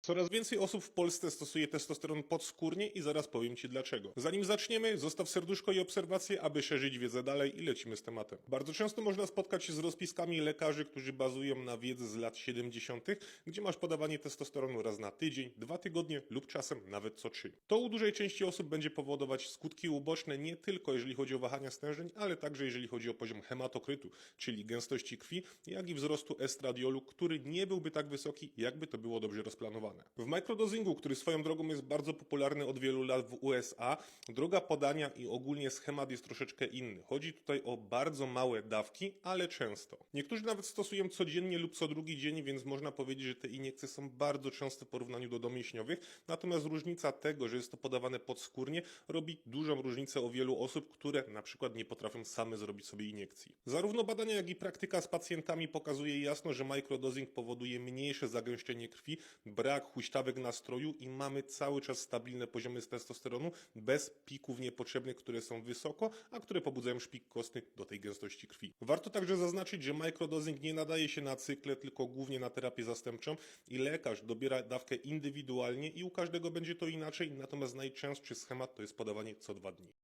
Coraz więcej osób w Polsce stosuje testosteron podskórnie i zaraz powiem Ci dlaczego. Zanim zaczniemy, zostaw serduszko i obserwację, aby szerzyć wiedzę dalej i lecimy z tematem. Bardzo często można spotkać się z rozpiskami lekarzy, którzy bazują na wiedzy z lat 70., gdzie masz podawanie testosteronu raz na tydzień, dwa tygodnie lub czasem nawet co trzy. To u dużej części osób będzie powodować skutki uboczne nie tylko jeżeli chodzi o wahania stężeń, ale także jeżeli chodzi o poziom hematokrytu, czyli gęstości krwi, jak i wzrostu estradiolu, który nie byłby tak wysoki, jakby to było dobrze rozplanowane. W microdosingu, który swoją drogą jest bardzo popularny od wielu lat w USA, droga podania i ogólnie schemat jest troszeczkę inny. Chodzi tutaj o bardzo małe dawki, ale często. Niektórzy nawet stosują codziennie lub co drugi dzień, więc można powiedzieć, że te iniekcje są bardzo częste w porównaniu do domięśniowych. Natomiast różnica tego, że jest to podawane podskórnie, robi dużą różnicę o wielu osób, które na przykład nie potrafią same zrobić sobie iniekcji. Zarówno badania, jak i praktyka z pacjentami pokazuje jasno, że microdosing powoduje mniejsze zagęszczenie krwi, brak huśtawek nastroju i mamy cały czas stabilne poziomy testosteronu bez pików niepotrzebnych, które są wysoko, a które pobudzają szpik kostny do tej gęstości krwi. Warto także zaznaczyć, że microdosing nie nadaje się na cykle, tylko głównie na terapię zastępczą i lekarz dobiera dawkę indywidualnie i u każdego będzie to inaczej, natomiast najczęstszy schemat to jest podawanie co dwa dni.